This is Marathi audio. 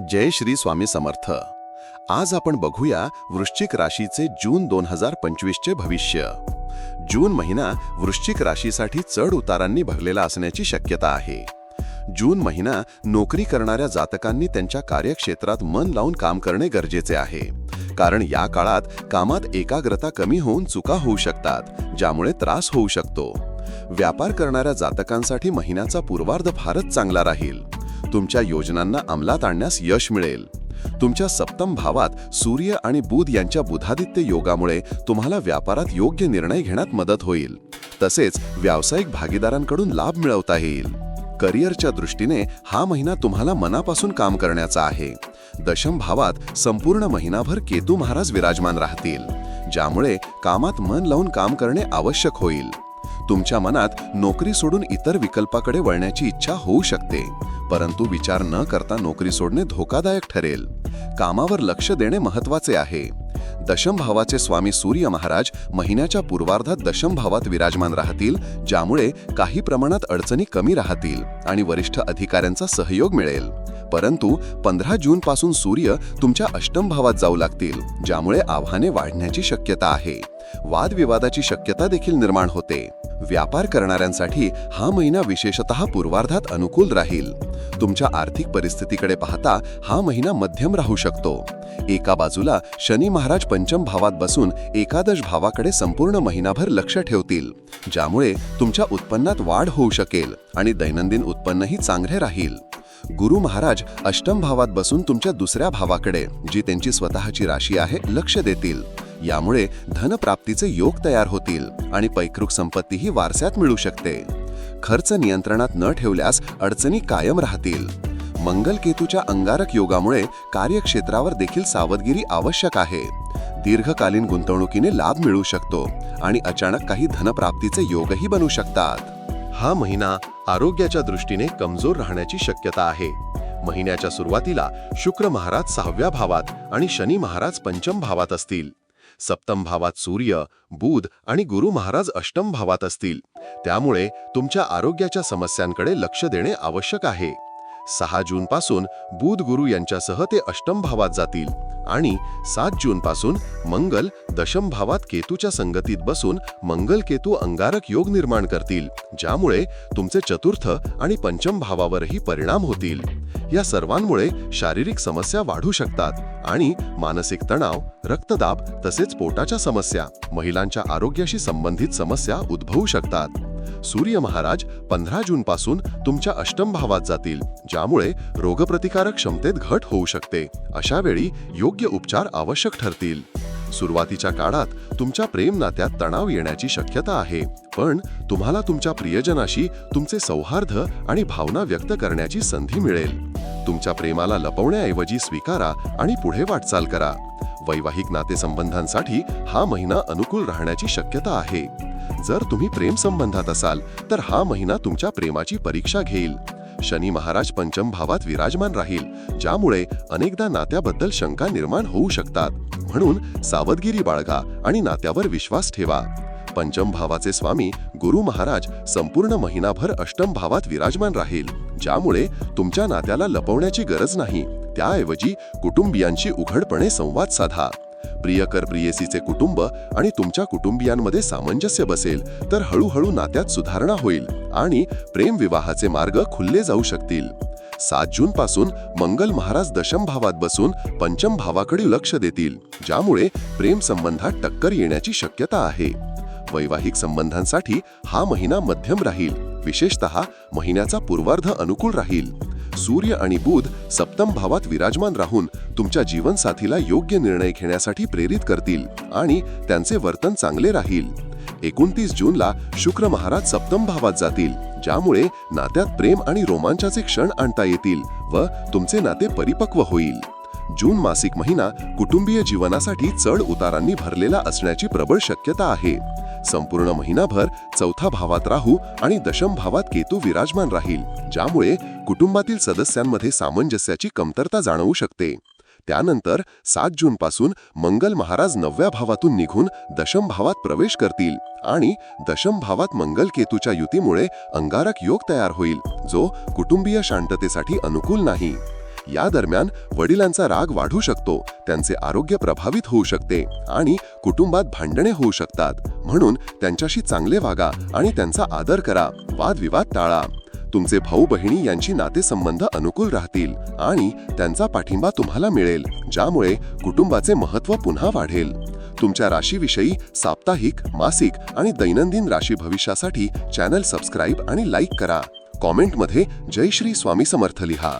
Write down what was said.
जय श्री स्वामी समर्थ. आज आपण बघूया वृश्चिक राशीचे जून दोन हजार पंचवीसचे भविष्य. जून महिना वृश्चिक राशीसाठी चढ उतारांनी भरलेला असण्याची शक्यता आहे. जून महिना नोकरी करणाऱ्या जातकांनी त्यांच्या कार्यक्षेत्रात मन लावून काम करणे गरजेचे आहे. कारण या काळात कामात एकाग्रता कमी होऊन चुका होऊ शकतात ज्यामुळे त्रास होऊ शकतो. व्यापार करणाऱ्या जातकांसाठी महिन्याचा पूर्वार्ध फारच चांगला राहील. तुमच्या योजनांना अंमलात आणण्यास यश मिळेल. तुमच्या सप्तम भावात सूर्य आणि बुध यांच्या बुधादित्य योगामुळे तुम्हाला व्यापारात योग्य निर्णय घेण्यात मदत होईल. तसेच व्यावसायिक भागीदारांकडून लाभ मिळवता येईल. करिअरच्या दृष्टीने हा महिना तुम्हाला मनापासून काम करण्याचा आहे. दशम भावात संपूर्ण महिनाभर केतू महाराज विराजमान राहतील ज्यामुळे कामात मन लावून काम करणे आवश्यक होईल. तुमच्या मनात नोकरी सोडून इतर विकल्पाकडे वळण्याची इच्छा होऊ शकते. परंतु विचार न करता नोकरी सोडणे धोकादायक ठरेल. कामावर लक्ष देणे महत्त्वाचे आहे. दशम भावाचे स्वामी सूर्य महाराज महिन्याच्या पूर्वार्धात दशम भावात विराजमान राहतील ज्यामुळे काही प्रमाणात अडचणी कमी राहतील आणि वरिष्ठ अधिकाऱ्यांचा सहयोग मिळेल. परंतु पंधरा जून पासून सूर्य तुमच्या अष्टम भावात जाऊ लागतील ज्यामुळे आव्हाने वाढण्याची शक्यता आहे. वादविवादाची शक्यता देखील निर्माण होते. व्यापार करणाऱ्यांसाठी हा महिना विशेषतः पूर्वार्धात अनुकूल राहील. तुमच्या आर्थिक परिस्थितीकडे पाहता हा महिना मध्यम राहू शकतो. एका बाजूला शनी महाराज पंचम भावात बसून एकादश भावाकडे संपूर्ण महिनाभर लक्ष ठेवतील ज्यामुळे तुमच्या उत्पन्नात वाढ होऊ शकेल आणि दैनंदिन उत्पन्नही चांगले राहील. गुरु महाराज अष्टम भावात बसून तुमच्या दुसऱ्या भावाकडे जी त्यांची स्वतःची राशी आहे लक्ष देतील. यामुळे धनप्राप्तीचे योग तयार होतील आणि पैकृक संपत्तीही वारसात मिळू शकते. खर्च नियंत्रणात न ठेवल्यास अडचणी कायम राहतील. मंगल केतूच्या अंगारक योगामुळे कार्यक्षेत्रावर देखील सावधगिरी आवश्यक आहे. दीर्घकालीन गुंतवणुकीने लाभ मिळू शकतो आणि अचानक काही धनप्राप्तीचे योगही बनू शकतात. हा महिना आरोग्याच्या दृष्टीने कमजोर राहण्याची शक्यता आहे. महिन्याच्या सुरुवातीला शुक्र महाराज सहाव्या भावात आणि शनी महाराज पंचम भावात असतील. सप्तम भावात सूर्य बुध आणि गुरु महाराज अष्टम भावात असतील. त्यामुळे तुमच्या आरोग्याच्या समस्यांकडे लक्ष देणे आवश्यक आहे. सहा जून पासून बुध गुरु यांच्यासह ते अष्टम भावात जातील. आणि सात जूनपासून मंगल दशम भावात केतूच्या संगतीत बसून मंगल केतू अंगारक योग निर्माण करतील ज्यामुळे तुमचे चतुर्थ आणि पंचम भावावरही परिणाम होतील. या सर्वांमुळे शारीरिक समस्या वाढू शकतात आणि मानसिक तणाव रक्तदाब तसेच पोटाच्या समस्या महिलांच्या आरोग्याशी संबंधित समस्या उद्भवू शकतात. सूर्य महाराज पंधरा जून पासून तुमच्या अष्टम भावात जातील ज्यामुळे रोगप्रतिकारक क्षमतेत घट होऊ शकते. अशा वेळी योग्य उपचार आवश्यक ठरतील. सुरुवातीच्या काळात तुमच्या प्रेम नात्यात तणाव येण्याची शक्यता आहे पण तुम्हाला तुमच्या प्रियजनाशी तुमचे सौहार्द आणि भावना व्यक्त करण्याची संधी मिळेल. तुमच्या प्रेमाला लपवण्याऐवजी स्वीकारा आणि पुढे वाटचाल करा. वैवाहिक नातेसंबंधांसाठी हा महिना अनुकूल राहण्याची शक्यता आहे. जर तुम्ही प्रेम संबंधात असाल तर हा महिना तुमच्या प्रेमाची परीक्षा घेईल. शनी महाराज पंचम भावात विराजमान राहील ज्यामुळे अनेकदा नात्याबद्दल शंका निर्माण होऊ शकतात. म्हणून सावधगिरी बाळगा आणि नात्यावर विश्वास ठेवा. पंचम भावाचे स्वामी गुरु महाराज संपूर्ण महिनाभर अष्टम भावात विराजमान राहील ज्यामुळे तुमच्या नात्याला लपवण्याची गरज नाही. त्याऐवजी कुटुंबियांशी उघडपणे संवाद साधा. प्रियकर प्रियसीचे कुटुंब आणि तुमच्या कुटुंबियांमध्ये सामंजस्य बसेल तर हळूहळू नात्यात सुधारणा होईल आणि प्रेम विवाहाचे मार्ग खुलले जाऊ शकतील. सात जून पासून मंगल महाराज दशम भावात बसून पंचम भावाकडे लक्ष देतील ज्यामुळे प्रेम संबंधात टक्कर येण्याची शक्यता आहे. वैवाहिक संबंधांसाठी हा महिना मध्यम राहील विशेषतः महिन्याचा पूर्वार्ध अनुकूल राहील. सूर्य आणि बुध सप्तम भावात विराजमान राहून तुमच्या जीवनसाथीला योग्य निर्णय घेण्यासाठी प्रेरित करतील आणि त्यांचे वर्तन चांगले राहील. एकोणतीस जूनला शुक्र महाराज सप्तम भावात जातील ज्यामुळे नात्यात प्रेम आणि रोमांचाचे क्षण आणता येतील व तुमचे नाते परिपक्व होईल. जून मासिक महिना कुटुंबीय जीवनासाठी चढ उतारांनी भरलेला असण्याची प्रबळ शक्यता आहे. संपूर्ण महिनाभर चौथा भावात राहू आणि दशम भावात केतू विराजमान राहील ज्यामुळे कुटुंबातील सदस्यांमध्ये सामंजस्याची कमतरता जाणवू शकते. त्यानंतर सात जूनपासून मंगल महाराज नवव्या भावातून निघून दशम भावात प्रवेश करतील आणि दशम भावात मंगल केतूच्या युतीमुळे अंगारक योग तयार होईल जो कुटुंबीय शांततेसाठी अनुकूल नाही. या दरम्यान वडिलांचा राग वाढू शकतो त्यांचे आरोग्य प्रभावित होऊ शकते आणि कुटुंबात भांडणे होऊ शकतात. म्हणून त्यांच्याशी चांगले वागा आणि त्यांचा आदर करा वादविवाद टाळा. तुमचे भाऊ बहिणी यांची नातेसंबंध अनुकूल राहतील आणि त्यांचा पाठिंबा तुम्हाला मिळेल ज्यामुळे कुटुंबाचे महत्त्व पुन्हा वाढेल. तुमच्या राशीविषयी साप्ताहिक मासिक आणि दैनंदिन राशी भविष्यासाठी चॅनल सबस्क्राईब आणि लाईक करा. कॉमेंटमध्ये जय श्री स्वामी समर्थ लिहा.